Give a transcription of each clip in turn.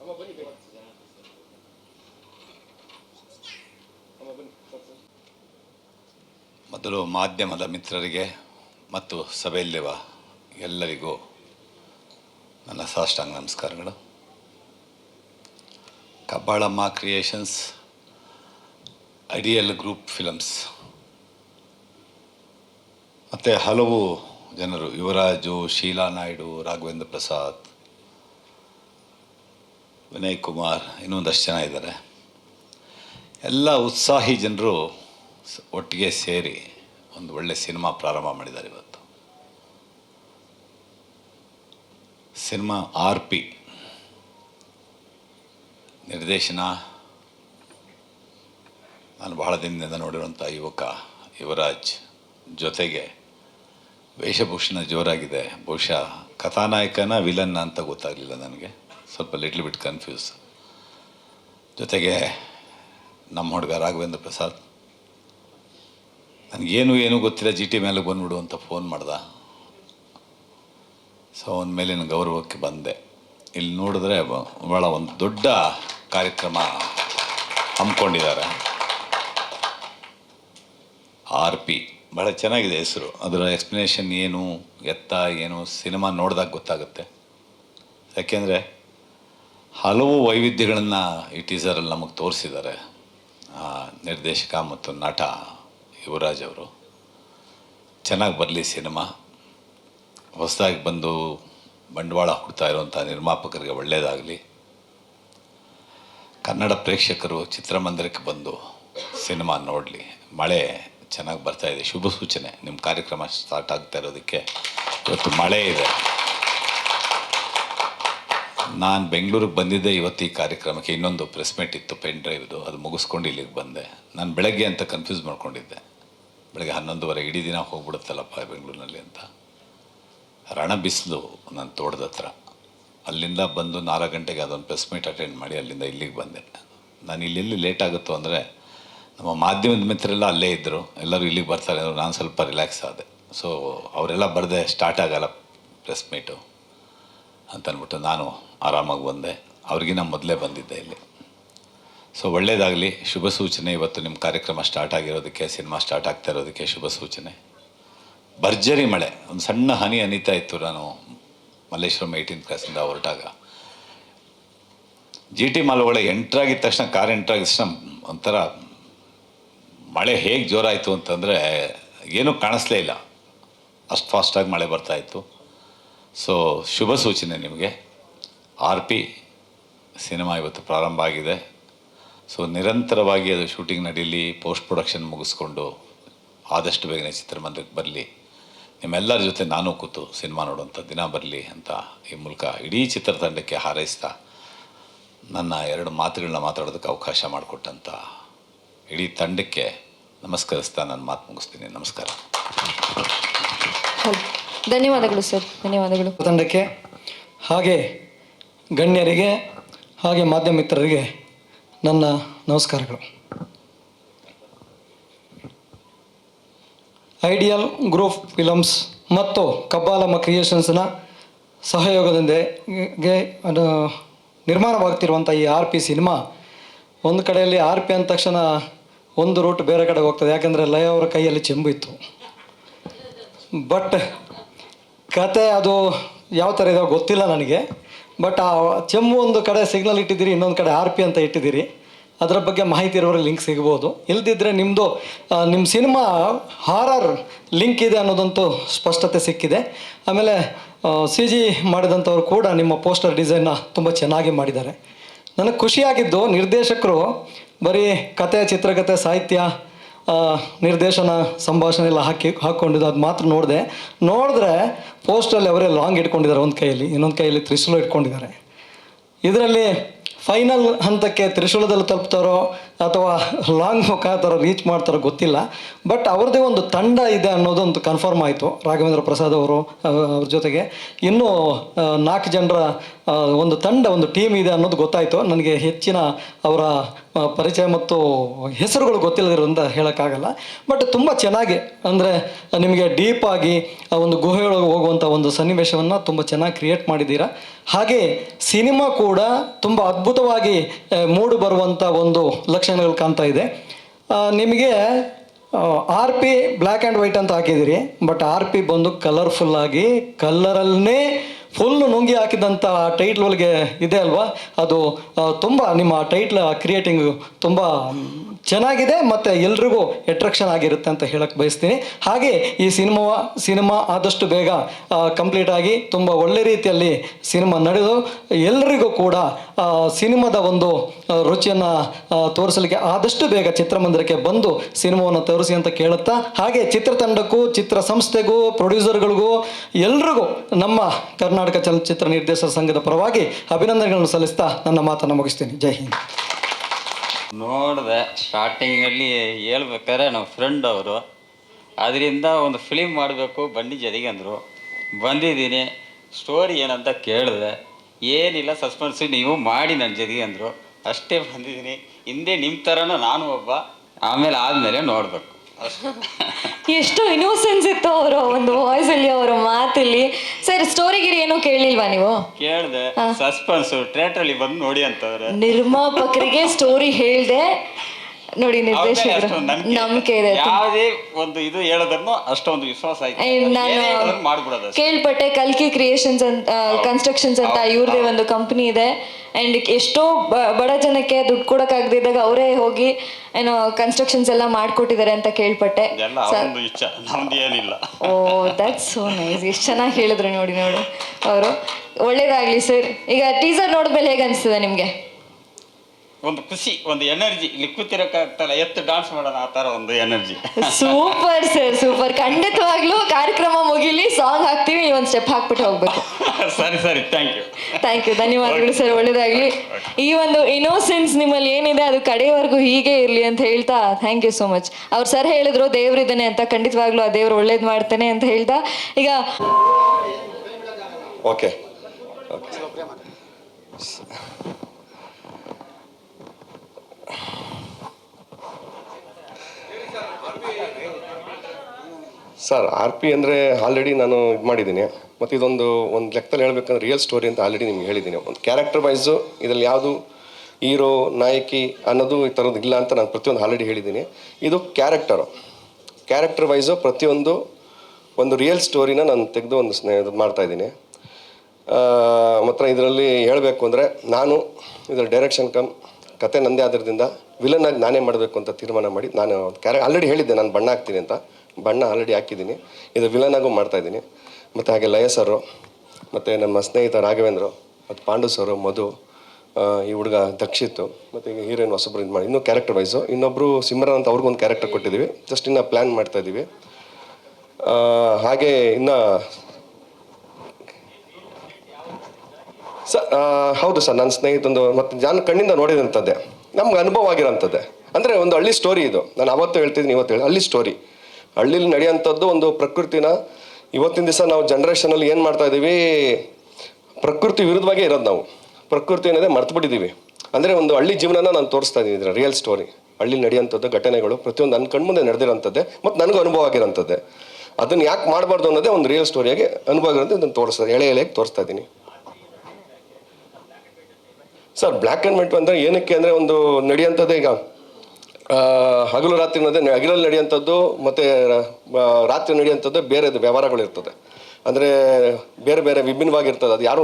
ಅಮ್ಮ ಬನ್ನಿ ಬೇಗ. ಮೊದಲು ಮಾಧ್ಯಮದ ಮಿತ್ರರಿಗೆ ಮತ್ತು ಸಭೆಯಲ್ಲಿರುವ ಎಲ್ಲರಿಗೂ ನನ್ನ ಸಾಷ್ಟಾಂಗ ನಮಸ್ಕಾರಗಳು Kabbalamma creations ideal group films ಮತ್ತು ಹಲವು ಜನರು, ಯುವರಾಜು, ಶೀಲಾ ನಾಯ್ಡು, ರಾಘವೇಂದ್ರ ಪ್ರಸಾದ್, ವಿನಯ್ ಕುಮಾರ್ ಇನ್ನೊಂದಷ್ಟು ಜನ ಇದ್ದಾರೆ. ಎಲ್ಲ ಉತ್ಸಾಹಿ ಜನರು ಒಟ್ಟಿಗೆ ಸೇರಿ ಒಂದು ಒಳ್ಳೆ ಸಿನಿಮಾ ಪ್ರಾರಂಭ ಮಾಡಿದ್ದಾರೆ ಇವತ್ತು. ಸಿನಿಮಾ ಆರ್ ಪಿ ನಿರ್ದೇಶನ. ನಾನು ಬಹಳ ದಿನದಿಂದ ನೋಡಿರುವಂಥ ಯುವಕ ಯುವರಾಜ್ ಜೊತೆಗೆ ವೇಷಭೂಷಣ ಜೋರಾಗಿದೆ. ಬಹುಶಃ ಕಥಾನಾಯಕನ ವಿಲನ್ನ ಅಂತ ಗೊತ್ತಾಗಲಿಲ್ಲ ನನಗೆ. ಸ್ವಲ್ಪ ಲಿಟ್ಲ್ ಬಿಟ್ ಕನ್ಫ್ಯೂಸ್ ಜೊತೆಗೆ ನಮ್ಮ ಹುಡುಗ ರಾಘವೇಂದ್ರ ಪ್ರಸಾದ್. ನನಗೇನು ಏನೂ ಗೊತ್ತಿಲ್ಲ, ಜಿ ಟಿ ಮೇಲೆ ಬಂದ್ಬಿಡು ಅಂತ ಫೋನ್ ಮಾಡ್ದ. ಸೊ ಅವನ ಮೇಲಿನ ಗೌರವಕ್ಕೆ ಬಂದೆ. ಇಲ್ಲಿ ನೋಡಿದ್ರೆ ಭಾಳ ಒಂದು ದೊಡ್ಡ ಕಾರ್ಯಕ್ರಮ ಹಮ್ಮಿಕೊಂಡಿದ್ದಾರೆ. R P. ಭಾಳ ಚೆನ್ನಾಗಿದೆ ಹೆಸರು. ಅದರ ಎಕ್ಸ್ಪ್ಲನೇಷನ್ ಏನು ಎತ್ತ ಏನು ಸಿನಿಮಾ ನೋಡಿದಾಗ ಗೊತ್ತಾಗುತ್ತೆ. ಯಾಕೆಂದರೆ ಹಲವು ವೈವಿಧ್ಯಗಳನ್ನು ಈ ಟೀಸರಲ್ಲಿ ನಮಗೆ ತೋರಿಸಿದ್ದಾರೆ. ಆ, ನಿರ್ದೇಶಕ ಮತ್ತು ನಟ ಯುವರಾಜ್ ಅವರು. ಚೆನ್ನಾಗಿ ಬರಲಿ ಸಿನಿಮಾ. ಹೊಸದಾಗಿ ಬಂದು ಬಂಡವಾಳ ಹುಡ್ತಾ ಇರುವಂಥ ನಿರ್ಮಾಪಕರಿಗೆ ಒಳ್ಳೆಯದಾಗಲಿ ಕನ್ನಡ ಪ್ರೇಕ್ಷಕರು ಚಿತ್ರಮಂದಿರಕ್ಕೆ ಬಂದು ಸಿನಿಮಾ ನೋಡಲಿ. ಮಳೆ ಚೆನ್ನಾಗಿ ಬರ್ತಾ ಇದೆ. ಶುಭ ಸೂಚನೆ. ನಿಮ್ಮ ಕಾರ್ಯಕ್ರಮ ಸ್ಟಾರ್ಟ್ ಆಗ್ತಾ ಇರೋದಕ್ಕೆ ಇವತ್ತು ಮಳೆ ಇದೆ. ನಾನು ಬೆಂಗಳೂರಿಗೆ ಬಂದಿದ್ದೆ ಇವತ್ತು ಈ ಕಾರ್ಯಕ್ರಮಕ್ಕೆ. ಇನ್ನೊಂದು ಪ್ರೆಸ್ ಮೀಟ್ ಇತ್ತು ಪೆನ್ ಡ್ರೈವ್ದು ಅದು ಮುಗಿಸ್ಕೊಂಡು ಇಲ್ಲಿಗೆ ಬಂದೆ. ನಾನು ಬೆಳಗ್ಗೆ ಅಂತ ಕನ್ಫ್ಯೂಸ್ ಮಾಡ್ಕೊಂಡಿದ್ದೆ. ಬೆಳಗ್ಗೆ ಹನ್ನೊಂದುವರೆ ಇಡೀ ದಿನ ಹೋಗ್ಬಿಡುತ್ತಲ್ಲಪ್ಪ ಬೆಂಗಳೂರಿನಲ್ಲಿ ಅಂತ. ರಣ ಬಿಸಿಲು ನನ್ನ ತೋಟದ ಹತ್ರ. ಅಲ್ಲಿಂದ ಬಂದು ನಾಲ್ಕು ಗಂಟೆಗೆ ಅದೊಂದು ಪ್ರೆಸ್ ಮೀಟ್ ಅಟೆಂಡ್ ಮಾಡಿ ಅಲ್ಲಿಂದ ಇಲ್ಲಿಗೆ ಬಂದೆ. ನಾನು ಇಲ್ಲೆಲ್ಲಿ ಲೇಟ್ ಆಗುತ್ತೋ ಅಂದರೆ ನಮ್ಮ ಮಾಧ್ಯಮದ ಮಿತ್ರರೆಲ್ಲ ಅಲ್ಲೇ ಇದ್ದರು ಎಲ್ಲರೂ ಇಲ್ಲಿಗೆ ಬರ್ತಾರೆ ನಾನು ಸ್ವಲ್ಪ ರಿಲ್ಯಾಕ್ಸ್ ಆದೆ. ಸೊ ಅವರೆಲ್ಲ ಬರದೆ ಸ್ಟಾರ್ಟ್ ಆಗಲ್ಲ ಪ್ರೆಸ್ ಮೀಟು ಅಂತ ಅಂದ್ಬಿಟ್ಟು ನಾನು ಆರಾಮಾಗಿ ಬಂದೆ. ಅವ್ರಿಗಿನ್ನ ಮೊದಲೇ ಬಂದಿದ್ದೆ ಇಲ್ಲಿ. ಸೊ ಒಳ್ಳೆಯದಾಗಲಿ ಶುಭ ಸೂಚನೆ. ಇವತ್ತು ನಿಮ್ಮ ಕಾರ್ಯಕ್ರಮ ಸ್ಟಾರ್ಟ್ ಆಗಿರೋದಕ್ಕೆ, ಸಿನಿಮಾ ಸ್ಟಾರ್ಟ್ ಆಗ್ತಾ ಇರೋದಕ್ಕೆ ಶುಭ ಸೂಚನೆ. ಭರ್ಜರಿ ಮಳೆ. ಒಂದು ಸಣ್ಣ ಹನಿ ಅನಿತಾ ಇತ್ತು ನಾನು ಮಲ್ಲೇಶ್ವರಂ ಏಯ್ಟೀನ್ ಕ್ಲಾಸಿಂದ ಹೊರಟಾಗ. ಜಿ ಟಿ ಮಾಲ್ ಒಳಗೆ ಎಂಟ್ರಾಗಿದ್ದ ತಕ್ಷಣ ಕಾರ್ ಎಂಟ್ರಾಗಿದ್ದ ತಕ್ಷಣ ಒಂಥರ ಮಳೆ ಹೇಗೆ ಜೋರಾಯಿತು ಅಂತಂದರೆ ಏನೂ ಕಾಣಿಸ್ಲೇ ಇಲ್ಲ. ಅಷ್ಟು ಫಾಸ್ಟಾಗಿ ಮಳೆ ಬರ್ತಾಯಿತ್ತು ಸೊ ಶುಭ ಸೂಚನೆ ನಿಮಗೆ. ಆರ್ ಪಿ ಸಿನಿಮಾ ಇವತ್ತು ಪ್ರಾರಂಭ ಆಗಿದೆ. ಸೊ ನಿರಂತರವಾಗಿ ಅದು ಶೂಟಿಂಗ್ ನಡೀಲಿ ಪೋಸ್ಟ್ ಪ್ರೊಡಕ್ಷನ್ ಮುಗಿಸ್ಕೊಂಡು ಆದಷ್ಟು ಬೇಗನೆ ಚಿತ್ರಮಂದಿರಕ್ಕೆ ಬರಲಿ. ನಿಮ್ಮೆಲ್ಲರ ಜೊತೆ ನಾನು ಕೂತು ಸಿನಿಮಾ ನೋಡುವಂಥ ದಿನ ಬರಲಿ ಅಂತ ಈ ಮೂಲಕ ಇಡೀ ಚಿತ್ರತಂಡಕ್ಕೆ ಹಾರೈಸ್ತಾ ನನ್ನ ಎರಡು ಮಾತುಗಳನ್ನ ಮಾತಾಡೋದಕ್ಕೆ ಅವಕಾಶ ಮಾಡಿಕೊಟ್ಟಂಥ ಇಡೀ ತಂಡಕ್ಕೆ ನಮಸ್ಕರಿಸ್ತಾ ನಾನು ಮಾತು ಮುಗಿಸ್ತೀನಿ. ನಮಸ್ಕಾರ. ಹೌದು. ಧನ್ಯವಾದಗಳು ಸರ್. ಧನ್ಯವಾದಗಳು. ತಂಡಕ್ಕೆ ಹಾಗೆ ಗಣ್ಯರಿಗೆ ಹಾಗೆ ಮಾಧ್ಯಮ ಮಿತ್ರರಿಗೆ ನನ್ನ ನಮಸ್ಕಾರಗಳು. ಐಡಿಯಲ್ ಗ್ರೂಪ್ ಫಿಲಮ್ಸ್ ಮತ್ತು ಕಬ್ಬಾಲಮ್ಮ ಕ್ರಿಯೇಷನ್ಸ್ನ ಸಹಯೋಗದೊಂದಿಗೆ ಅದು ನಿರ್ಮಾಣವಾಗ್ತಿರುವಂಥ ಈ ಆರ್ ಪಿ ಸಿನಿಮಾ ಒಂದು ಕಡೆಯಲ್ಲಿ ಆರ್ ಪಿ ಅಂದ ತಕ್ಷಣ ಒಂದು ರೂಟ್ ಬೇರೆ ಕಡೆ ಹೋಗ್ತದೆ. ಯಾಕಂದರೆ ಲಯ ಅವರ ಕೈಯಲ್ಲಿ ಚೆಂಬು ಇತ್ತು. ಬಟ್ ಕತೆ ಅದು ಯಾವ ಥರ ಇದೆ ಗೊತ್ತಿಲ್ಲ ನನಗೆ. ಬಟ್ ಆ ಚೆಂಬು ಒಂದು ಕಡೆ ಸಿಗ್ನಲ್ ಇಟ್ಟಿದ್ದೀರಿ, ಇನ್ನೊಂದು ಕಡೆ ಆರ್ ಪಿ ಅಂತ ಇಟ್ಟಿದ್ದೀರಿ. ಅದರ ಬಗ್ಗೆ ಮಾಹಿತಿ ಇರೋರು ಲಿಂಕ್ ಸಿಗ್ಬೋದು. ಇಲ್ದಿದ್ರೆ ನಿಮ್ಮದು ನಿಮ್ಮ ಸಿನಿಮಾ ಹಾರರ್ ಲಿಂಕ್ ಇದೆ ಅನ್ನೋದಂತೂ ಸ್ಪಷ್ಟತೆ ಸಿಕ್ಕಿದೆ. ಆಮೇಲೆ ಸಿ ಜಿ ಮಾಡಿದಂಥವ್ರು ಕೂಡ ನಿಮ್ಮ ಪೋಸ್ಟರ್ ಡಿಸೈನ್ನ ತುಂಬ ಚೆನ್ನಾಗಿ ಮಾಡಿದ್ದಾರೆ. ನನಗೆ ಖುಷಿಯಾಗಿದ್ದು ನಿರ್ದೇಶಕರು ಬರೀ ಕತೆ ಚಿತ್ರಕಥೆ ಸಾಹಿತ್ಯ ನಿರ್ದೇಶನ, ಸಂಭಾಷಣೆ ಎಲ್ಲ ಹಾಕಿ, ಹಾಕ್ಕೊಂಡಿದ್ದು ಅದು ಮಾತ್ರ ನೋಡಿದೆ. ನೋಡಿದ್ರೆ ಪೋಸ್ಟಲ್ಲಿ ಅವರೇ ಲಾಂಗ್ ಇಟ್ಕೊಂಡಿದ್ದಾರೆ ಒಂದು ಕೈಯಲ್ಲಿ, ಇನ್ನೊಂದು ಕೈಯಲ್ಲಿ ತ್ರಿಶೂಲ ಇಟ್ಕೊಂಡಿದ್ದಾರೆ. ಇದರಲ್ಲಿ ಫೈನಲ್ ಹಂತಕ್ಕೆ ತ್ರಿಶೂಲದಲ್ಲಿ ತಲುಪ್ತಾರೋ ಅಥವಾ ಲಾಂಗ್ ಮುಖಾಂತರ ರೀಚ್ ಮಾಡ್ತಾರೋ ಗೊತ್ತಿಲ್ಲ. ಬಟ್ ಅವ್ರದ್ದೇ ಒಂದು ತಂಡ ಇದೆ ಅನ್ನೋದೊಂದು ಕನ್ಫರ್ಮ್ ಆಯಿತು ರಾಘವೇಂದ್ರ ಪ್ರಸಾದ್ ಅವರು ಅವ್ರ ಜೊತೆಗೆ. ಇನ್ನೂ ನಾಲ್ಕು ಜನರ ಒಂದು ತಂಡ, ಒಂದು ಟೀಮ್ ಇದೆ ಅನ್ನೋದು ಗೊತ್ತಾಯಿತು. ನನಗೆ ಹೆಚ್ಚಿನ ಅವರ ಪರಿಚಯ ಮತ್ತು ಹೆಸರುಗಳು ಗೊತ್ತಿಲ್ಲದಿರೋದ್ರಿಂದ ಹೇಳೋಕ್ಕಾಗಲ್ಲ. ಬಟ್ ತುಂಬ ಚೆನ್ನಾಗಿ, ಅಂದರೆ ನಿಮಗೆ ಡೀಪ್ ಆಗಿ, ಆ ಒಂದು ಗುಹೆಯೊಳಗೆ ಹೋಗುವಂಥ ಒಂದು ಸನ್ನಿವೇಶವನ್ನು ತುಂಬ ಚೆನ್ನಾಗಿ ಕ್ರಿಯೇಟ್ ಮಾಡಿದ್ದೀರಾ. ಹಾಗೆ ಸಿನಿಮಾ ಕೂಡ ತುಂಬ ಅದ್ಭುತವಾಗಿ ಮೂಡಿ ಬರುವಂಥ ಒಂದು ಲಕ್ಷಣಗಳು ಕಾಣ್ತಾ ಇದೆ. ನಿಮಗೆ R P black and white ಅಂತ ಹಾಕಿದ್ದೀರಿ. ಬಟ್ ಆರ್ ಪಿ ಬಂದು ಕಲರ್ಫುಲ್ಲಾಗಿ ಕಲ್ಲರಲ್ಲೇ ಫುಲ್ ನುಂಗಿ ಹಾಕಿದಂಥ ಟೈಟ್ಲ್ ಒಳಗೆ ಇದೆ ಅಲ್ವಾ? ಅದು ತುಂಬ ನಿಮ್ಮ ಟೈಟ್ಲ್ ಕ್ರಿಯೇಟಿಂಗ್ ತುಂಬ ಚೆನ್ನಾಗಿದೆ ಮತ್ತು ಎಲ್ರಿಗೂ ಅಟ್ರಾಕ್ಷನ್ ಆಗಿರುತ್ತೆ ಅಂತ ಹೇಳಕ್ಕೆ ಬಯಸ್ತೀನಿ. ಹಾಗೆ ಈ ಸಿನಿಮಾ ಸಿನಿಮಾ ಆದಷ್ಟು ಬೇಗ ಕಂಪ್ಲೀಟ್ ಆಗಿ ತುಂಬ ಒಳ್ಳೆ ರೀತಿಯಲ್ಲಿ ಸಿನಿಮಾ ನಡೆದು ಎಲ್ಲರಿಗೂ ಕೂಡ ಸಿನಿಮಾದ ಒಂದು ರುಚಿಯನ್ನು ತೋರಿಸಲಿಕ್ಕೆ ಆದಷ್ಟು ಬೇಗ ಚಿತ್ರಮಂದಿರಕ್ಕೆ ಬಂದು ಸಿನಿಮಾವನ್ನು ತೋರಿಸಿ ಅಂತ ಕೇಳುತ್ತಾ, ಹಾಗೆ ಚಿತ್ರತಂಡಕ್ಕೂ, ಚಿತ್ರ ಸಂಸ್ಥೆಗೂ ಪ್ರೊಡ್ಯೂಸರ್ಗಳಿಗೂ ಎಲ್ರಿಗೂ ನಮ್ಮ ಕರ್ನಾಟಕ ಚಲನಚಿತ್ರ ನಿರ್ದೇಶಕ ಸಂಘದ ಪರವಾಗಿ ಅಭಿನಂದನೆಗಳನ್ನು ಸಲ್ಲಿಸ್ತಾ ನನ್ನ ಮಾತನ್ನು ಮುಗಿಸ್ತೀನಿ. ಜೈ ಹಿಂದ್. ನೋಡಿದೆ ಸ್ಟಾರ್ಟಿಂಗಲ್ಲಿ ಹೇಳ್ಬೇಕಾದ್ರೆ ನಮ್ಮ ಫ್ರೆಂಡ್ ಅವರು, ಅದರಿಂದ ಒಂದು ಫಿಲಿಮ್ ಮಾಡಬೇಕು ಬನ್ನಿ ಜೊತೆಗೆ ಅಂದರು. ಬಂದಿದ್ದೀನಿ ಸ್ಟೋರಿ ಏನಂತ ಕೇಳಿದೆ, ಏನಿಲ್ಲ ಸಸ್ಪೆನ್ಸ್ ನೀವು ಮಾಡಿ ನನ್ನ ಜೊತೆಗೆ ಅಂದರು. ಅಷ್ಟೇ ಬಂದಿದ್ದೀನಿ, ಹಿಂದೆ ನಿಮ್ಮ ಥರನೂ ನಾನು ಒಬ್ಬ, ಆಮೇಲೆ ಆದಮೇಲೆ ನೋಡಬೇಕು. ಎಷ್ಟು ಇನ್ನೋಸೆನ್ಸ್ ಇತ್ತು ಅವರ ಒಂದು ವಾಯ್ಸ್ ಅಲ್ಲಿ ಅವರ ಮಾತಲ್ಲಿ. ಸರ್ ಸ್ಟೋರಿ ಗಿರಿ ಏನೂ ಕೇಳಿಲ್ವಾ ನೀವು? ಕೇಳ್ದೆ. ಸಸ್ಪೆನ್ಸ್ ಥಿಯೇಟರ್ ಅಲ್ಲಿ ಬಂದು ನೋಡಿ ಅಂತವ್ರೆ. ನಿರ್ಮಾಪಕರಿಗೆ ಸ್ಟೋರಿ ಹೇಳ್ದೆ. ನೋಡಿ ನಿರ್ದೇಶಕರು ನಂಬಿಕೆ ಇದೆ. ಯಾವುದೇ ಒಂದು ಇದು ಹೇಳೋದನ್ನು ಅಷ್ಟೊಂದು ವಿಶ್ವಾಸ ಆಯ್ತು ನಾನು ಮಾಡ್ಬಿಡೋದು ಕೇಳ್ಪಟ್ಟೆ ಕಲ್ಕಿ ಕ್ರಿಯೇಷನ್ಸ್ ಅಂತ ಕನ್ಸ್ಟ್ರಕ್ಷನ್ಸ್ ಅಂತ ಇವ್ರದೇ ಒಂದು ಕಂಪ್ನಿ ಇದೆ. ಅಂಡ್ ಎಷ್ಟೋ ಬಡ ಜನಕ್ಕೆ ದುಡ್ಡು ಕೊಡಕ್ಕಾಗದಿದ್ದಾಗ ಅವರೇ ಹೋಗಿ ಏನೋ ಕನ್ಸ್ಟ್ರಕ್ಷನ್ಸ್ ಎಲ್ಲ ಮಾಡ್ಕೊಟ್ಟಿದ್ದಾರೆ ಅಂತ ಕೇಳ್ಪಟ್ಟೆ. ಓ ದಟ್ಸ್ ಸೋ ನೈಸ್ ಎಷ್ಟು ಚೆನ್ನಾಗಿ ಹೇಳಿದ್ರು ನೋಡಿ ನೋಡಿ. ಅವರು ಒಳ್ಳೇದಾಗ್ಲಿ ಸರ್ ಈಗ ಟೀಸರ್ ನೋಡಿದ್ಮೇಲೆ ಹೇಗೆ ಅನಿಸ್ತದೆ ನಿಮಗೆ? ಒಂದು ಖುಷಿ ಒಂದು ಎನರ್ಜಿ. ಇಲ್ಲಿ ಕೂತಿರಕ್ಕಾಗ್ತಲ್ಲ ಎತ್ತು ಡಾನ್ಸ್ ಮಾಡೋಣ ಆ ಥರ ಒಂದು ಎನರ್ಜಿ. ಸೂಪರ್ ಸರ್ ಸೂಪರ್ ಖಂಡಿತವಾಗ್ಲೂ ಕಾರ್ಯಕ್ರಮ ಮುಗಿಲಿ ಸಾಂಗ್ ಹಾಕ್ತೀವಿ ನೀವು ಒಂದು ಸ್ಟೆಪ್ ಹಾಕ್ಬಿಟ್ಟು ಹೋಗ್ಬೇಕು. ಸರಿ ಸರಿ. ಥ್ಯಾಂಕ್ ಯು ಥ್ಯಾಂಕ್ ಯು ಧನ್ಯವಾದಗಳು ಸರ್ ಒಳ್ಳೇದಾಗ್ಲಿ. ಈ ಒಂದು ಇನೋಸೆನ್ಸ್ ನಿಮ್ಮಲ್ಲಿ ಏನಿದೆ ಅದು ಕಡೆಯವರೆಗೂ ಹೀಗೆ ಇರಲಿ ಅಂತ ಹೇಳ್ತಾ ಥ್ಯಾಂಕ್ ಯು ಸೋ ಮಚ್ ಅವ್ರು ಸರ್ ಹೇಳಿದ್ರು ದೇವ್ರಿದ್ದಾನೆ ಅಂತ ಖಂಡಿತವಾಗ್ಲೂ ಆ ದೇವ್ರು ಒಳ್ಳೇದು ಮಾಡ್ತಾನೆ ಅಂತ ಹೇಳ್ತಾ ಈಗ okay okay sir R P ಅಂದರೆ ಆಲ್ರೆಡಿ ನಾನು ಇದು ಮಾಡಿದ್ದೀನಿ. ಮತ್ತು ಇದೊಂದು ಒಂದು ಲೆಕ್ಕದಲ್ಲಿ ಹೇಳಬೇಕಂದ್ರೆ ರಿಯಲ್ ಸ್ಟೋರಿ ಅಂತ ಆಲ್ರೆಡಿ ನಿಮ್ಗೆ ಹೇಳಿದ್ದೀನಿ. ಒಂದು ಕ್ಯಾರೆಕ್ಟರ್ ವೈಸು ಇದರಲ್ಲಿ ಯಾವುದು ಹೀರೋ ನಾಯಕಿ ಅನ್ನೋದು ಈ ಥರದ್ದು ಇಲ್ಲ ಅಂತ ನಾನು ಪ್ರತಿಯೊಂದು ಆಲ್ರೆಡಿ ಹೇಳಿದ್ದೀನಿ. ಇದು ಕ್ಯಾರೆಕ್ಟರು ಕ್ಯಾರೆಕ್ಟರ್ ವೈಸು ಪ್ರತಿಯೊಂದು ಒಂದು ರಿಯಲ್ ಸ್ಟೋರಿನ ನಾನು ತೆಗೆದು ಒಂದು ಸ್ನೇ, ಇದು ಮಾಡ್ತಾಯಿದ್ದೀನಿ ಮಾತ್ರ ಇದರಲ್ಲಿ ಹೇಳಬೇಕು ಅಂದರೆ ನಾನು ಇದರ ಡೈರೆಕ್ಷನ್ ಕಮ್ ಕತೆ ನಂದೇ ಆದ್ರದಿಂದ ವಿಲನ್ ಆಗಿ ನಾನೇ ಮಾಡಬೇಕು ಅಂತ ತೀರ್ಮಾನ ಮಾಡಿ ನಾನು ಕ್ಯಾರೆ ಆಲ್ರೆಡಿ ಹೇಳಿದ್ದೆ, ನಾನು ಬಣ್ಣ ಹಾಕ್ತೀನಿ ಅಂತ. ಬಣ್ಣ ಆಲ್ರೆಡಿ ಹಾಕಿದ್ದೀನಿ. ಇದು ವಿಲನಾಗೂ ಆಗು ಮಾಡ್ತಾಯಿದ್ದೀನಿ ಮತ್ತು ಹಾಗೆ ಲಯ ಸರು ಮತ್ತು ನಮ್ಮ ಸ್ನೇಹಿತ ರಾಘವೇಂದ್ರ ಮತ್ತು ಪಾಂಡು ಸರು ಮಧು ಈ ಹುಡುಗ ದಕ್ಷಿತ್ ಮತ್ತು ಈಗ ಹೀರೋಯಿನ್ ಹೊಸಬ್ರು ಇದು ಮಾಡಿ. ಇನ್ನೂ ಕ್ಯಾರೆಕ್ಟರ್ ವೈಸು ಇನ್ನೊಬ್ಬರು ಸಿಮ್ರನ್ ಅಂತ ಅವ್ರಿಗೊಂದು ಕ್ಯಾರೆಕ್ಟರ್ ಕೊಟ್ಟಿದ್ದೀವಿ. ಜಸ್ಟ್ ಇನ್ನು ಪ್ಲ್ಯಾನ್ ಮಾಡ್ತಾ ಇದ್ದೀವಿ. ಆ, ಹಾಗೆ ಇನ್ನು ಸ ಹೌದು ಸರ್ ನನ್ನ ಸ್ನೇಹಿತಂದು ಮತ್ತು ನಾನು ಕಣ್ಣಿಂದ ನೋಡಿದಂಥದ್ದೇ ನಮ್ಗೆ ಅನುಭವ ಆಗಿರೋಂಥದ್ದೇ ಅಂದರೆ ಒಂದು ಹಳ್ಳಿ ಸ್ಟೋರಿ ಇದು. ನಾನು ಅವತ್ತು ಹೇಳ್ತಿದ್ದೀನಿ ಇವತ್ತು ಹೇಳಿ. ಹಳ್ಳಿ ಸ್ಟೋರಿ ಹಳ್ಳಿಲಿ ನಡೆಯುವಂಥದ್ದು ಒಂದು ಪ್ರಕೃತಿನ ಇವತ್ತಿನ ದಿವಸ ನಾವು ಜನ್ರೇಷನಲ್ಲಿ ಏನು ಮಾಡ್ತಾ ಇದ್ದೀವಿ? ಪ್ರಕೃತಿ ವಿರುದ್ಧವಾಗೇ ಇರೋದು ನಾವು. ಪ್ರಕೃತಿ ಏನಿದೆ ಮರ್ತು ಬಿಟ್ಟಿದ್ದೀವಿ. ಅಂದರೆ ಒಂದು ಹಳ್ಳಿ ಜೀವನನ ನಾನು ತೋರಿಸ್ತಾ ಇದ್ದೀನಿ ಇದರ ರಿಯಲ್ ಸ್ಟೋರಿ ಹಳ್ಳಿ ನಡೆಯುವಂಥದ್ದು ಘಟನೆಗಳು, ಪ್ರತಿಯೊಂದು ನನ್ನ ಕಣ್ಮುಂದೆ ನಡೆದಿರೋಂಥದ್ದೇ ಮತ್ತು ನನಗೂ ಅನುಭವ ಆಗಿರೋಂಥದ್ದೇ. ಅದನ್ನು ಯಾಕೆ ಮಾಡಬಾರ್ದು ಅನ್ನೋದೇ ಒಂದು ರಿಯಲ್ ಸ್ಟೋರಿಯಾಗಿ ಅನುಭವ ಆಗಿರೋದು ಇದನ್ನು ತೋರಿಸ್ತಾ, ಎಳೆ ಎಳೆಯಾಗಿ ತೋರಿಸ್ತಾ ಇದ್ದೀನಿ. ಸರ್ ಬ್ಲ್ಯಾಕ್ ಆ್ಯಂಡ್ ವೈಟ್ ಅಂದರೆ ಏನಕ್ಕೆ ಅಂದರೆ ಒಂದು ನಡೆಯುವಂಥದ್ದೇ ಈಗ. ಹಗಲು ರಾತ್ರಿ ಹಗಲಲ್ಲಿ ನಡೆಯುವಂಥದ್ದು ಮತ್ತು ರಾತ್ರಿ ನಡೆಯುವಂಥದ್ದು ಬೇರೆ ವ್ಯವಹಾರಗಳು ಇರ್ತದೆ. ಅಂದರೆ ಬೇರೆ ಬೇರೆ ವಿಭಿನ್ನವಾಗಿರ್ತದೆ. ಅದು ಯಾರೂ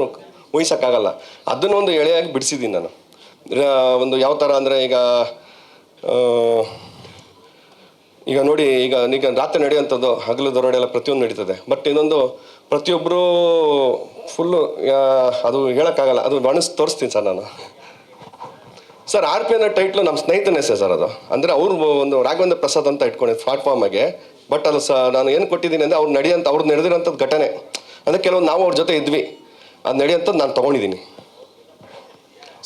ಊಹಿಸೋಕ್ಕಾಗಲ್ಲ. ಅದನ್ನು ಒಂದು ಎಳೆಯಾಗಿ ಬಿಡಿಸಿದ್ದೀನಿ ನಾನು. ಒಂದು ಯಾವ ಥರ ಅಂದರೆ ಈಗ ಈಗ ನೋಡಿ, ಈಗ ಈಗ ರಾತ್ರಿ ನಡೆಯುವಂಥದ್ದು ಹಗಲು ದರೋಡೆ ಎಲ್ಲ ಪ್ರತಿಯೊಂದು ನಡೀತದೆ. ಬಟ್ ಇನ್ನೊಂದು ಪ್ರತಿಯೊಬ್ಬರು ಫುಲ್ಲು ಅದು ಹೇಳೋಕ್ಕಾಗಲ್ಲ. ಅದು ಬಣಸ್ ತೋರಿಸ್ತೀನಿ ಸರ್ ನಾನು. ಸರ್ ಆರ್ ಪಿ ಅನ್ನೋ ಟೈಟ್ಲು ನಮ್ಮ ಸ್ನೇಹಿತನೇ ಹೆಸರು ಸರ್ ಅದು. ಅಂದರೆ ಅವರು ಒಂದು ರಾಘವೇಂದ್ರ ಪ್ರಸಾದ್ ಅಂತ ಇಟ್ಕೊಂಡಿದ್ದು ಪ್ಲಾಟ್ಫಾರ್ಮಾಗೆ ಬಟ್ ಅದು ಸರ್ ನಾನು ಏನು ಕೊಟ್ಟಿದ್ದೀನಿ ಅಂದರೆ ಅವ್ರು ನಡೆಯೋಂಥ ಅವ್ರು ನಡೆದಿರೋಂಥದ್ದು ಘಟನೆ. ಅಂದರೆ ಕೆಲವೊಂದು ನಾವು ಅವ್ರ ಜೊತೆ ಇದ್ವಿ. ಅದು ನಡೆಯೋಂಥದ್ದು ನಾನು ತೊಗೊಂಡಿದ್ದೀನಿ.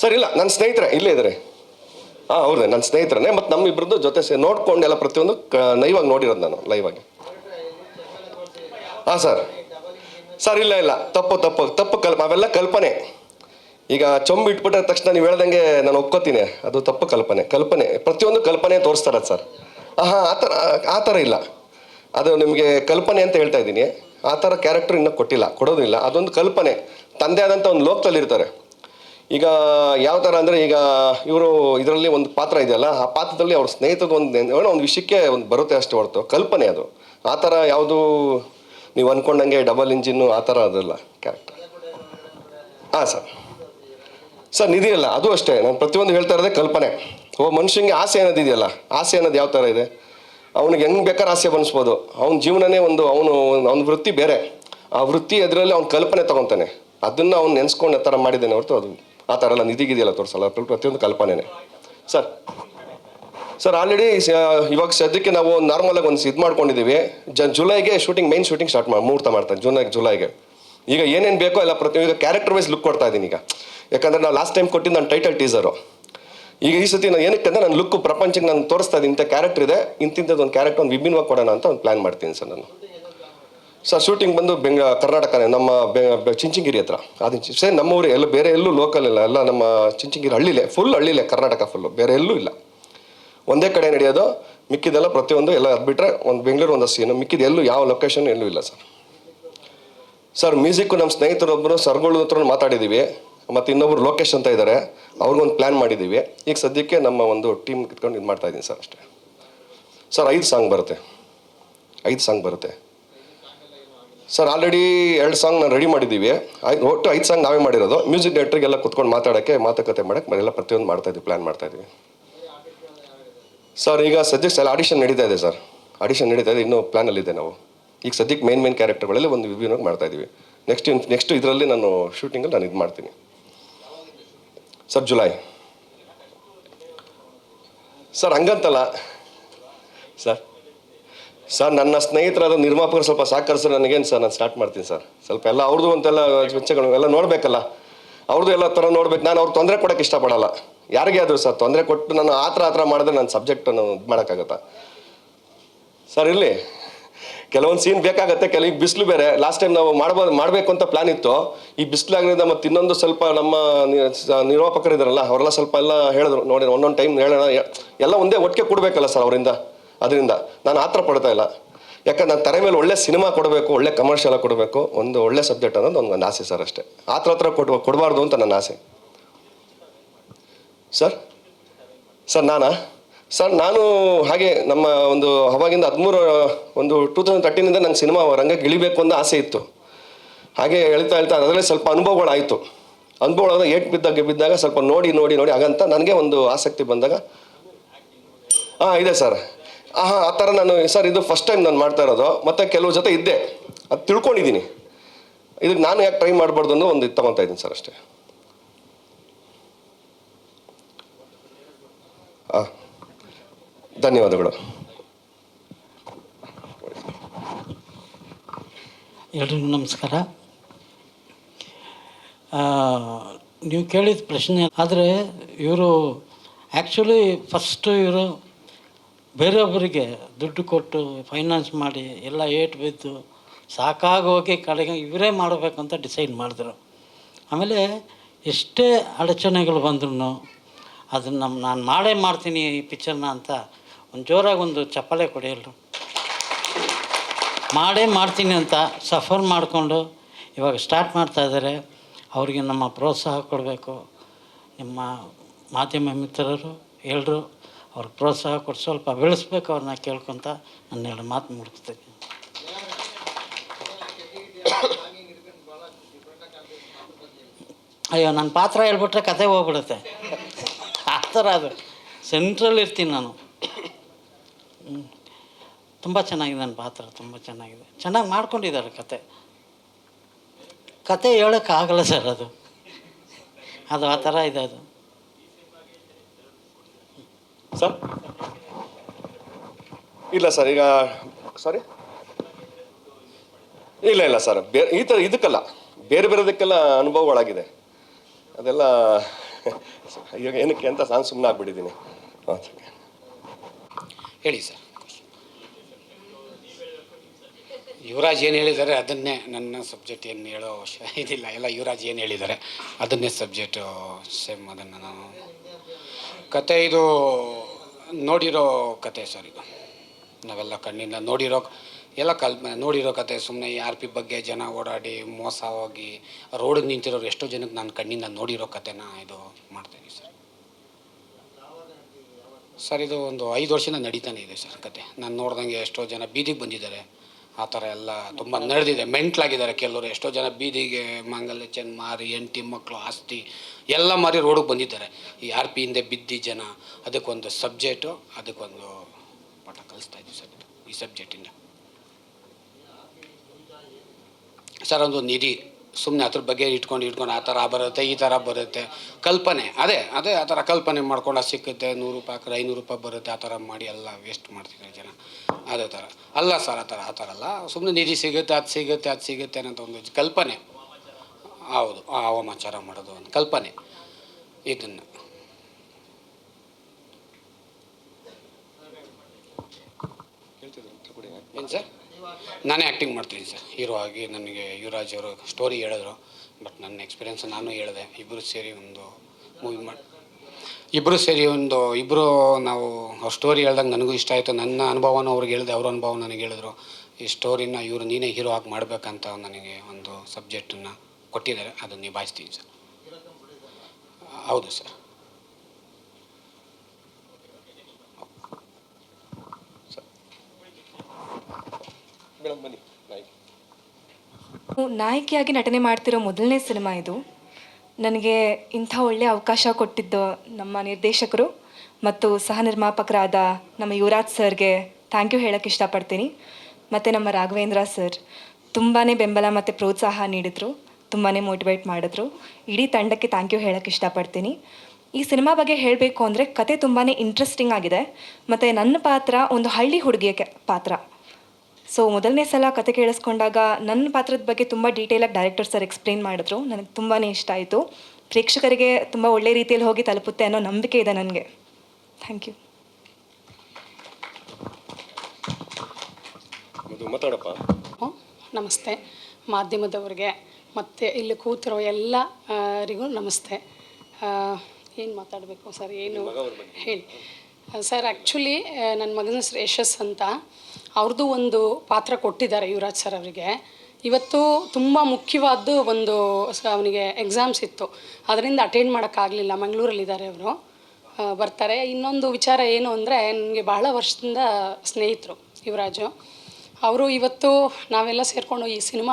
ಸರ್, ಇಲ್ಲ ನನ್ನ ಸ್ನೇಹಿತರೆ, ಇಲ್ಲೇ ಇದ್ದಾರೆ ಹಾಂ ಹೌದೇ ನನ್ನ ಸ್ನೇಹಿತರನ್ನೇ. ಮತ್ತು ನಮ್ಮಿಬ್ಬರದ್ದು ಜೊತೆ ಸೇ ನೋಡ್ಕೊಂಡೆಲ್ಲ ಪ್ರತಿಯೊಂದು ಕ ನೈವಾಗಿ ನೋಡಿರೋದು ನಾನು ಲೈವ್ ಆಗಿ. ಹಾಂ, ಸರ್. ಸರ್, ಇಲ್ಲ ಇಲ್ಲ. ತಪ್ಪು ತಪ್ಪು ತಪ್ಪು ಕಲ್ಪ ಅವೆಲ್ಲ ಕಲ್ಪನೆ. ಈಗ ಚೊಂಬು ಇಟ್ಬಿಟ್ಟ ತಕ್ಷಣ ನೀವು ಹೇಳ್ದಂಗೆ ನಾನು ಒಪ್ಕೋತೀನಿ. ಅದು ತಪ್ಪು ಕಲ್ಪನೆ. ಕಲ್ಪನೆ, ಪ್ರತಿಯೊಂದು ಕಲ್ಪನೆ ತೋರಿಸ್ತಾರೆ ಸರ್. ಹಾಂ ಆ ಥರ ಆ ಥರ ಇಲ್ಲ. ಅದು ನಿಮಗೆ ಕಲ್ಪನೆ ಅಂತ ಹೇಳ್ತಾ ಇದ್ದೀನಿ. ಆ ಥರ ಕ್ಯಾರೆಕ್ಟರ್ ಇನ್ನೂ ಕೊಟ್ಟಿಲ್ಲ, ಕೊಡೋದಿಲ್ಲ. ಅದೊಂದು ಕಲ್ಪನೆ. ತಂದೆ ಆದಂಥ ಒಂದು ಲೋಕದಲ್ಲಿ ಇರ್ತಾರೆ. ಈಗ ಯಾವ ಥರ ಅಂದರೆ ಈಗ ಇವರು ಇದರಲ್ಲಿ ಒಂದು ಪಾತ್ರ ಇದೆಯಲ್ಲ, ಆ ಪಾತ್ರದಲ್ಲಿ ಅವ್ರ ಸ್ನೇಹಿತದ ಒಂದು ಒಂದು ವಿಷಯಕ್ಕೆ ಒಂದು ಬರುತ್ತೆ ಅಷ್ಟೇ ಹೊರತು. ಕಲ್ಪನೆ ಅದು. ಆ ಥರ ಯಾವುದು ನೀವು ಅಂದ್ಕೊಂಡಂಗೆ ಡಬಲ್ ಇಂಜಿನ್ನು ಆ ಥರ ಅದಲ್ಲ ಕ್ಯಾರೆಕ್ಟರ್ ಹಾಂ ಸರ್ ಸರ್ ನಿಧಿಯಲ್ಲ ಅದು ಅಷ್ಟೇ. ನಾನು ಪ್ರತಿಯೊಂದು ಹೇಳ್ತಾ ಇರೋದೇ ಕಲ್ಪನೆ. ಓ, ಮನುಷ್ಯನಿಗೆ ಆಸೆ ಅನ್ನೋದು ಇದೆಯಲ್ಲ, ಆಸೆ ಅನ್ನೋದು ಯಾವ ಥರ ಇದೆ? ಅವ್ನಿಗೆ ಹೆಂಗೆ ಬೇಕಾದ್ರೆ ಆಸೆ ಬನಿಸ್ಬೋದು ಅವ್ನ ಜೀವನನೇ ಒಂದು, ಅವನು ಅವ್ನ ವೃತ್ತಿ ಬೇರೆ. ಆ ವೃತ್ತಿ ಅದರಲ್ಲಿ ಅವ್ನ ಕಲ್ಪನೆ ತೊಗೊತಾನೆ. ಅದನ್ನು ಅವ್ನು ನೆನೆಸ್ಕೊಂಡು ಆ ಥರ ಮಾಡಿದ್ದಾನೆ ಹೊರತು ಅದು ಆ ಥರ ಎಲ್ಲ ನಿಧಿಗಿದೆಯಲ್ಲ ತೋರಿಸಲ್ಲ ಪ್ರತಿಯೊಂದು ಕಲ್ಪನೆನೇ. ಸರ್ ಸರ್ ಆಲ್ರೆಡಿ ಇವಾಗ ಸದ್ಯಕ್ಕೆ ನಾವು ನಾರ್ಮಲಾಗಿ ಒಂದು ಇದು ಮಾಡ್ಕೊಂಡಿದ್ದೀವಿ. ಜ, ಜುಲೈಗೆ ಶೂಟಿಂಗ್ ಮೈನ್ ಶೂಟಿಂಗ್ ಸ್ಟಾರ್ಟ್ ಮಾಡಿ ಮುಹೂರ್ತ ಮಾಡ್ತಾರೆ, ಜೂನ್, ಜುಲೈಗೆ. ಈಗ ಏನೇನು ಬೇಕೋ ಎಲ್ಲ ಪ್ರತಿ, ಈಗ ಕ್ಯಾರೆಕ್ಟರ್ ವೈಸ್ ಲುಕ್ ಕೊಡ್ತಾ ಇದ್ದೀನಿ ಈಗ. ಯಾಕಂದರೆ ನಾವು ಲಾಸ್ಟ್ ಟೈಮ್ ಕೊಟ್ಟಿದ್ದು ನನ್ನ ಟೈಟಲ್ ಟೀಸರು ಈಗ ಈ ಸತಿ ನಾನು ಏನಕ್ಕೆ ಅಂದರೆ ನನ್ನ ಲುಕ್ ಪ್ರಪಂಚಕ್ಕೆ ನಾನು ತೋರಿಸ್ತಾ ಇದ್ದೀನಿ, ಇಂಥ ಕ್ಯಾರೆಕ್ಟರ್ ಇದೆ, ಇಂತಿಂಥದ್ದು ಒಂದು ಕ್ಯಾರೆಕ್ಟರ್ ಒಂದು ವಿಭಿನ್ನವಾಗಿ ಕೊಡೋಣ ಅಂತ ಒಂದು ಪ್ಲ್ಯಾನ್ ಮಾಡ್ತೀನಿ ಸರ್ ನಾನು. ಸರ್ ಶೂಟಿಂಗ್ ಬಂದು ಬೆಂಗ, ಕರ್ನಾಟಕನೇ, ನಮ್ಮ ಬೆ- ಹತ್ರ. ಅದು ಸೇಮ್ ನಮ್ಮೂರು ಎಲ್ಲ ಬೇರೆ ಎಲ್ಲೂ ಲೋಕಲ್ ಇಲ್ಲ, ಎಲ್ಲ ನಮ್ಮ ಚಿಂಚಿಂಗಿರಿ ಹಳ್ಳಿಲೆ ಫುಲ್ ಹಳ್ಳಿಲೆ, ಕರ್ನಾಟಕ ಫುಲ್ಲು ಬೇರೆ ಎಲ್ಲೂ ಇಲ್ಲ. ಒಂದೇ ಕಡೆ ನಡೆಯೋದು, ಮಿಕ್ಕಿದೆಲ್ಲ ಪ್ರತಿಯೊಂದು ಎಲ್ಲ ಅದು ಬಿಟ್ಟರೆ ಒಂದು ಬೆಂಗಳೂರು ಒಂದು ಸೀನು ಮಿಕ್ಕಿದ ಎಲ್ಲೂ ಯಾವ ಲೊಕೇಶನ್ ಎಲ್ಲೂ ಇಲ್ಲ ಸರ್. ಸರ್ ಮ್ಯೂಸಿಕ್ಕು ನಮ್ಮ ಸ್ನೇಹಿತರೊಬ್ಬರು ಸರ್ಗಳ ಹತ್ರ ಮಾತಾಡಿದ್ದೀವಿ ಮತ್ತು ಇನ್ನೊಬ್ರು ಲೋಕೇಶ್ ಅಂತ ಇದ್ದಾರೆ ಅವ್ರಿಗೊಂದು ಪ್ಲ್ಯಾನ್ ಮಾಡಿದ್ದೀವಿ ಈಗ ಸದ್ಯಕ್ಕೆ ನಮ್ಮ ಒಂದು ಟೀಮ್ ಕಿತ್ಕೊಂಡು ಇದು ಮಾಡ್ತಾ ಇದ್ದೀನಿ ಸರ್ ಅಷ್ಟೇ. ಸರ್, ಐದು ಸಾಂಗ್ ಬರುತ್ತೆ. ಐದು ಸಾಂಗ್ ಬರುತ್ತೆ. ಸರ್ ಆಲ್ರೆಡಿ ಎರಡು ಸಾಂಗ್ ನಾನು ರೆಡಿ ಮಾಡಿದ್ದೀವಿ ಒಟ್ಟು ಐದು ಸಾಂಗ್ ನಾವೇ ಮಾಡಿರೋದು. ಮ್ಯೂಸಿಕ್ ಡೈರೆಕ್ಟ್ರಿಗೆಲ್ಲ ಕುತ್ಕೊಂಡು ಮಾತಾಡೋಕ್ಕೆ, ಮಾತುಕತೆ ಮಾಡೋಕ್ಕೆ ಎಲ್ಲ ಪ್ರತಿಯೊಂದು ಮಾಡ್ತಾ ಇದ್ದೀವಿ ಪ್ಲ್ಯಾನ್ ಮಾಡ್ತಾ ಇದ್ದೀವಿ ಸರ್, ಈಗ ಸದ್ಯಕ್ಕೆ ಸಲ ಆಡಿಷನ್ ನಡೀತಾ ಇದೆ ಸರ್. ಆಡಿಷನ್ ನಡೀತಾ ಇದೆ, ಇನ್ನೂ ಪ್ಲ್ಯಾನಲ್ಲಿದೆ ನಾವು. ಈಗ ಸದ್ಯಕ್ಕೆ ಮೇನ್ ಮೇನ್ ಕ್ಯಾರೆಕ್ಟರ್ಗಳಲ್ಲಿ ಒಂದು ವಿಭಿನ್ನವಾಗಿ ಮಾಡ್ತಾ ಇದ್ದೀವಿ. ನೆಕ್ಸ್ಟ್ ನೆಕ್ಸ್ಟ್ ಇದರಲ್ಲಿ ನಾನು ಶೂಟಿಂಗಲ್ಲಿ ನಾನು ಇದು ಮಾಡ್ತೀನಿ. Sir, July. ಸರ್, ಹಂಗಂತಲ್ಲ. ಸರ್ ಸರ್, ನನ್ನ ಸ್ನೇಹಿತರಾದ ನಿರ್ಮಾಪಕರು ಸ್ವಲ್ಪ ಸಹಕರಿಸಿದ್ರೆ ನನಗೇನು ಸರ್, ನಾನು ಸ್ಟಾರ್ಟ್ ಮಾಡ್ತೀನಿ, ಸರ್. ಸ್ವಲ್ಪ ಎಲ್ಲ ಅವ್ರದ್ದು ಅಂತೆಲ್ಲ ವೆಚ್ಚಗಳು ಎಲ್ಲ ನೋಡಬೇಕಲ್ಲ. ಅವ್ರದ್ದು ಎಲ್ಲ ಥರ ನೋಡ್ಬೇಕು. ನಾನು ಅವ್ರು ತೊಂದರೆ ಕೊಡೋಕ್ಕೆ ಇಷ್ಟಪಡಲ್ಲ. ಯಾರಿಗೆ ಆದರೂ ಸರ್, ತೊಂದರೆ ಕೊಟ್ಟು ನಾನು ಆ ಥರ ಆ ಥರ ಮಾಡಿದ್ರೆ ನನ್ನ ಸಬ್ಜೆಕ್ಟನ್ನು ಇದು ಮಾಡೋಕ್ಕಾಗತ್ತಾ? ಸರ್, ಇರಲಿ. ಕೆಲವೊಂದು ಸೀನ್ ಬೇಕಾಗತ್ತೆ, ಕೆಲವು ಈಗ ಬಿಸಿಲು ಬೇರೆ. ಲಾಸ್ಟ್ ಟೈಮ್ ನಾವು ಮಾಡ್ಬೋದು ಮಾಡಬೇಕು ಅಂತ ಪ್ಲಾನ್ ಇತ್ತು. ಈ ಬಿಸಿಲಾಗ್ರಿಂದ ಮತ್ತು ಇನ್ನೊಂದು ಸ್ವಲ್ಪ ನಮ್ಮ ನಿರ್ವಾಪಕರು ಸ- ಅವರೆಲ್ಲ ಸ್ವಲ್ಪ ಎಲ್ಲ ಹೇಳಿದ್ರು. ನೋಡಿ, ಒಂದೊಂದು ಟೈಮ್ ಹೇಳೋಣ. ಎಲ್ಲ ಒಂದೇ ಒಟ್ಟಿಗೆ ಕೊಡಬೇಕಲ್ಲ ಸರ್ ಅವರಿಂದ? ಅದರಿಂದ. ನಾನು ಆ ಥರ ಪಡ್ತಾ ಇಲ್ಲ. ಯಾಕಂದ್ರೆ ನಾನು ತರೆ ಮೇಲೆ ಒಳ್ಳೆ ಸಿನಿಮಾ ಕೊಡಬೇಕು, ಒಳ್ಳೆ ಕಮರ್ಷಿಯಲ್ ಕೊಡಬೇಕು. ಒಂದು ಒಳ್ಳೆ ಸಬ್ಜೆಕ್ಟ್ ಅನ್ನೋದು ಒಂದು ಆಸೆ ಸರ್ ಅಷ್ಟೇ. ಆ ಥರ ಹತ್ರ ಕೊಡ್, ಕೊಡಬಾರ್ದು ಅಂತ ನನ್ನ ಆಸೆ. ಸರ್ ಸರ್ ನಾನಾ? ಸರ್, ನಾನು ಹಾಗೆ ನಮ್ಮ ಒಂದು ಅವಾಗಿಂದ ಹದಿಮೂರು, ಒಂದು ಟೂ ತೌಸಂಡ್ ತರ್ಟೀನಿಂದ ನಂಗೆ ಸಿನಿಮಾ ರಂಗಕ್ಕೆ ಇಳಿಬೇಕು ಅಂತ ಆಸೆ ಇತ್ತು. ಹಾಗೆ ಹೇಳ್ತಾ ಹೇಳ್ತಾ ಅದರಲ್ಲಿ ಸ್ವಲ್ಪ ಅನುಭವಗಳಾಯಿತು. ಅನುಭವಗಳಾದ ಏಟ್ ಬಿದ್ದಾಗ ಬಿದ್ದಾಗ ಸ್ವಲ್ಪ ನೋಡಿ ನೋಡಿ ನೋಡಿ ಹಾಗಂತ ನನಗೆ ಒಂದು ಆಸಕ್ತಿ ಬಂದಾಗ ಹಾಂ ಇದೆ ಸರ್. ಹಾಂ ಆ ಥರ ನಾನು, ಸರ್, ಇದು ಫಸ್ಟ್ ಟೈಮ್ ನಾನು ಮಾಡ್ತಾ ಇರೋದು. ಮತ್ತು ಕೆಲವು ಜೊತೆ ಇದ್ದೆ. ಅದು ತಿಳ್ಕೊಂಡಿದ್ದೀನಿ. ಇದಕ್ಕೆ ನಾನು ಯಾಕೆ ಟ್ರೈ ಮಾಡಬಾರ್ದು ಅನ್ನೋ ಒಂದು ತೊಗೊತಾ ಇದ್ದೀನಿ ಸರ್ ಅಷ್ಟೇ ಹಾಂ ಧನ್ಯವಾದಗಳು. ಎಲ್ರಿಗೂ ನಮಸ್ಕಾರ. ನೀವು ಕೇಳಿದ ಪ್ರಶ್ನೆ, ಆದರೆ ಇವರು ಆ್ಯಕ್ಚುಲಿ ಫಸ್ಟು ಇವರು ಬೇರೆಯೊಬ್ಬರಿಗೆ ದುಡ್ಡು ಕೊಟ್ಟು ಫೈನಾನ್ಸ್ ಮಾಡಿ ಎಲ್ಲ ಏಟ್ ಬಿದ್ದು ಸಾಕಾಗೋಗಿ ಕಡೆಗೆ ಇವರೇ ಮಾಡಬೇಕು ಅಂತ ಡಿಸೈಡ್ ಮಾಡಿದ್ರು. ಆಮೇಲೆ ಎಷ್ಟೇ ಅಡಚಣೆಗಳು ಬಂದ್ರೂ ಅದನ್ನು ನಾನು ಮಾಡೇ ಮಾಡ್ತೀನಿ ಈ ಪಿಕ್ಚರ್ನ ಅಂತ ಒಂದು ಜೋರಾಗಿ ಒಂದು ಚಪ್ಪಲೆ ಕೊಡಿ ಎಲ್ಲರು ಮಾಡೇ ಮಾಡ್ತೀನಿ ಅಂತ ಸಫರ್ ಮಾಡಿಕೊಂಡು ಇವಾಗ ಸ್ಟಾರ್ಟ್ ಮಾಡ್ತಾ ಇದ್ದಾರೆ ಅವರಿಗೆ ನಮ್ಮ ಪ್ರೋತ್ಸಾಹ ಕೊಡಬೇಕು. ನಿಮ್ಮ ಮಾಧ್ಯಮ ಮಿತ್ರರು ಎಲ್ಲರೂ ಅವ್ರಿಗೆ ಪ್ರೋತ್ಸಾಹ ಕೊಟ್ಟು ಸ್ವಲ್ಪ ಬೆಳೆಸ್ಬೇಕು ಅವ್ರನ್ನ ಕೇಳ್ಕೊತ ನನ್ನ ಎರಡು ಮಾತು ಮುಗಿಸ್ತೀನಿ. ಅಯ್ಯೋ ನನ್ನ ಪಾತ್ರ ಹೇಳ್ಬಿಟ್ರೆ ಕತೆ ಹೋಗ್ಬಿಡುತ್ತೆ. ಆ ಥರ ಅದು. ಸೆಂಟ್ರಲ್ಲಿ ಇರ್ತೀನಿ ನಾನು. ತುಂಬ ಚೆನ್ನಾಗಿದೆ ನನ್ನ ಪಾತ್ರ, ತುಂಬ ಚೆನ್ನಾಗಿದೆ. ಚೆನ್ನಾಗಿ ಮಾಡ್ಕೊಂಡಿದ್ದಾರೆ ಕತೆ. ಕತೆ ಹೇಳೋಕ್ಕಾಗಲ್ಲ ಸರ್ ಅದು. ಅದು ಆ ಥರ ಇದೆ ಅದು. ಸರ್? ಇಲ್ಲ ಸರ್, ಈಗ ಸಾರಿ ಇಲ್ಲ ಇಲ್ಲ ಸರ್ ಬೇರೆ ಈ ಥರ ಇದಕ್ಕಲ್ಲ, ಬೇರೆ ಬೇರೆದಕ್ಕೆಲ್ಲ ಅನುಭವಗಳಾಗಿದೆ. ಅದೆಲ್ಲ ಈಗ ಏನಕ್ಕೆ ಅಂತ ನಾನು ಸುಮ್ಮನೆ ಆಗ್ಬಿಟ್ಟಿದ್ದೀನಿ ಸರಿ ಹೇಳಿ ಸರ್. ಯುವರಾಜ್ ಏನು ಹೇಳಿದ್ದಾರೆ, ಅದನ್ನೇ ನನ್ನ ಸಬ್ಜೆಕ್ಟ್ ಏನು ಹೇಳೋ ಅವಶ್ಯ ಇದಿಲ್ಲ. ಎಲ್ಲ ಯುವರಾಜ್ ಏನು ಹೇಳಿದ್ದಾರೆ, ಅದನ್ನೇ ಸಬ್ಜೆಕ್ಟು ಸೇಮ್ ಅದನ್ನು ನಾನು. ಕತೆ ಇದು, ನೋಡಿರೋ ಕತೆ ಸರ್ ಇದು. ನಾವೆಲ್ಲ ಕಣ್ಣಿಂದ ನೋಡಿರೋ, ಎಲ್ಲ ಕಲ್, ನೋಡಿರೋ ಕತೆ. ಸುಮ್ಮನೆ ಆರ್ ಪಿ ಬಗ್ಗೆ ಜನ ಓಡಾಡಿ ಮೋಸ ಹೋಗಿ ರೋಡಿಗೆ ನಿಂತಿರೋರು ಎಷ್ಟೋ ಜನಕ್ಕೆ ನಾನು ಕಣ್ಣಿಂದ ನೋಡಿರೋ ಕತೆನ ಇದು ಮಾಡ್ತೀನಿ ಸರ್. ಸರ್, ಇದು ಒಂದು ಐದು ವರ್ಷದಿಂದ ನಡೀತಾನೆ ಇದೆ ಸರ್ ಕತೆ. ನಾನು ನೋಡ್ದಂಗೆ ಎಷ್ಟೋ ಜನ ಬೀದಿಗೆ ಬಂದಿದ್ದಾರೆ. ಆ ಥರ ಎಲ್ಲ ತುಂಬ ನಡೆದಿದೆ. ಮೆಂಟ್ಲಾಗಿದ್ದಾರೆ ಕೆಲವರು. ಎಷ್ಟೋ ಜನ ಬೀದಿಗೆ ಮಾಂಗಲ್ಯ ಚೆನ್ನ ಮಾರಿ ಎಂಟಿ ಮಕ್ಕಳು ಆಸ್ತಿ ಎಲ್ಲ ಮಾರಿ ರೋಡಿಗೆ ಬಂದಿದ್ದಾರೆ. ಈ ಆರ್ ಪಿ ಹಿಂದೆ ಬಿದ್ದಿ ಜನ, ಅದಕ್ಕೊಂದು ಸಬ್ಜೆಕ್ಟು, ಅದಕ್ಕೊಂದು ಪಾಠ ಕಲಿಸ್ತಾ ಇದ್ದೀವಿ ಸರ್ ಈ ಸಬ್ಜೆಕ್ಟಿಂದ. ಸರ್, ಒಂದು ನಿಧಿ. ಸುಮ್ಮನೆ ಅದ್ರ ಬಗ್ಗೆ ಇಟ್ಕೊಂಡು ಇಟ್ಕೊಂಡು ಆ ಥರ ಬರುತ್ತೆ ಈ ಥರ ಬರುತ್ತೆ. ಕಲ್ಪನೆ ಅದೇ ಅದೇ ಆ ಥರ ಕಲ್ಪನೆ ಮಾಡ್ಕೊಂಡು ಅದು ಸಿಕ್ಕುತ್ತೆ ನೂರು ರೂಪಾಯಿ ಹಾಕಿದ್ರೆ ಐನೂರು ರೂಪಾಯಿ ಬರುತ್ತೆ ಆ ಥರ ಮಾಡಿ ಎಲ್ಲ ವೇಸ್ಟ್ ಮಾಡ್ತಿದ್ದಾರೆ ಜನ. ಅದೇ ಥರ. ಅಲ್ಲ ಸರ್ ಆ ಥರ ಆ ಥರ ಅಲ್ಲ ಸುಮ್ಮನೆ ನಿಧಿ ಸಿಗುತ್ತೆ ಅದು ಸಿಗುತ್ತೆ ಅದು ಸಿಗುತ್ತೆ ಅನ್ನೋದು ಒಂದು ಕಲ್ಪನೆ. ಹೌದು ಆ ಹವಾಮಾಚಾರ ಮಾಡೋದು ಒಂದು ಕಲ್ಪನೆ. ಇದನ್ನು. ಏನು ಸರ್? ನಾನೇ ಆ್ಯಕ್ಟಿಂಗ್ ಮಾಡ್ತೀನಿ ಸರ್. ಹೀರೋ ಆಗಿ ನನಗೆ ಯುವರಾಜ್ ಅವರು ಸ್ಟೋರಿ ಹೇಳಿದ್ರು. ಬಟ್ ನನ್ನ ಎಕ್ಸ್ಪೀರಿಯೆನ್ಸ್ ನಾನು ಹೇಳಿದೆ. ಇಬ್ಬರು ಸೇರಿ ಒಂದು ಮೂವಿ ಮಾಡಿ ಇಬ್ಬರು ಸೇರಿ ಒಂದು ಇಬ್ಬರು ನಾವು ಅವ್ರ ಸ್ಟೋರಿ ಹೇಳ್ದಾಗ ನನಗೂ ಇಷ್ಟ ಆಯಿತು. ನನ್ನ ಅನುಭವನ ಅವ್ರಿಗೆ ಹೇಳಿದೆ. ಅವ್ರ ಅನುಭವ ನನಗೆ ಹೇಳಿದ್ರು. ಈ ಸ್ಟೋರಿನ ಇವರು ನೀನೇ ಹೀರೋ ಆಗಿ ಮಾಡಬೇಕಂತ ನನಗೆ ಒಂದು ಸಬ್ಜೆಕ್ಟನ್ನು ಕೊಟ್ಟಿದ್ದಾರೆ. ಅದನ್ನು ನಿಭಾಯಿಸ್ತೀನಿ ಸರ್. ಹೌದು ಸರ್. ನಾಯಕಿಯಾಗಿ ನಟನೆ ಮಾಡ್ತಿರೋ ಮೊದಲನೇ ಸಿನಿಮಾ ಇದು. ನನಗೆ ಇಂಥ ಒಳ್ಳೆಯ ಅವಕಾಶ ಕೊಟ್ಟಿದ್ದು ನಮ್ಮ ನಿರ್ದೇಶಕರು ಮತ್ತು ಸಹ ನಿರ್ಮಾಪಕರಾದ ನಮ್ಮ ಯುವರಾಜ್ ಸರ್ಗೆ ಥ್ಯಾಂಕ್ ಯು ಹೇಳೋಕ್ಕೆ ಇಷ್ಟಪಡ್ತೀನಿ. ಮತ್ತು ನಮ್ಮ ರಾಘವೇಂದ್ರ ಸರ್ ತುಂಬಾ ಬೆಂಬಲ ಮತ್ತು ಪ್ರೋತ್ಸಾಹ ನೀಡಿದರು ತುಂಬಾ ಮೋಟಿವೇಟ್ ಮಾಡಿದ್ರು. ಇಡೀ ತಂಡಕ್ಕೆ ಥ್ಯಾಂಕ್ ಯು ಹೇಳೋಕ್ಕೆ ಇಷ್ಟಪಡ್ತೀನಿ. ಈ ಸಿನಿಮಾ ಬಗ್ಗೆ ಹೇಳಬೇಕು ಅಂದರೆ ಕತೆ ತುಂಬಾ ಇಂಟ್ರೆಸ್ಟಿಂಗ್ ಆಗಿದೆ. ಮತ್ತು ನನ್ನ ಪಾತ್ರ ಒಂದು ಹಳ್ಳಿ ಹುಡುಗಿಯ ಪಾತ್ರ. ಸೊ ಮೊದಲನೇ ಸಲ ಕತೆ ಕೇಳಿಸ್ಕೊಂಡಾಗ ನನ್ನ ಪಾತ್ರದ ಬಗ್ಗೆ ತುಂಬ ಡೀಟೇಲಾಗಿ ಡೈರೆಕ್ಟರ್ ಸರ್ ಎಕ್ಸ್ಪ್ಲೇನ್ ಮಾಡಿದ್ರು. ನನಗೆ ತುಂಬಾ ಇಷ್ಟ ಆಯಿತು. ಪ್ರೇಕ್ಷಕರಿಗೆ ತುಂಬ ಒಳ್ಳೆ ರೀತಿಯಲ್ಲಿ ಹೋಗಿ ತಲುಪುತ್ತೆ ಅನ್ನೋ ನಂಬಿಕೆ ಇದೆ ನನಗೆ. ಥ್ಯಾಂಕ್ ಯು ಮಾತಾಡಪ್ಪ. ನಮಸ್ತೆ. ಮಾಧ್ಯಮದವ್ರಿಗೆ ಮತ್ತು ಇಲ್ಲಿ ಕೂತಿರೋ ಎಲ್ಲರಿಗೂ ನಮಸ್ತೆ. ಏನು ಮಾತಾಡಬೇಕು ಸರ್? ಏನು ಹೇಳಿ. ಸರ್ ಆ್ಯಕ್ಚುಲಿ ನನ್ನ ಮಗನ ಹೆಸರು ಯಶಸ್ ಅಂತ. ಅವ್ರದ್ದು ಒಂದು ಪಾತ್ರ ಕೊಟ್ಟಿದ್ದಾರೆ ಯುವರಾಜ್ ಸರ್ ಅವರಿಗೆ. ಇವತ್ತು ತುಂಬ ಮುಖ್ಯವಾದ್ದು ಒಂದು ಅವನಿಗೆ ಎಕ್ಸಾಮ್ಸ್ ಇತ್ತು. ಅದರಿಂದ ಅಟೆಂಡ್ ಮಾಡೋಕ್ಕಾಗಲಿಲ್ಲ. ಮಂಗಳೂರಲ್ಲಿದ್ದಾರೆ ಅವರು. ಬರ್ತಾರೆ. ಇನ್ನೊಂದು ವಿಚಾರ ಏನು ಅಂದರೆ, ನನಗೆ ಬಹಳ ವರ್ಷದಿಂದ ಸ್ನೇಹಿತರು ಯುವರಾಜು. ಅವರು ಇವತ್ತು ನಾವೆಲ್ಲ ಸೇರಿಕೊಂಡು ಈ ಸಿನಿಮಾ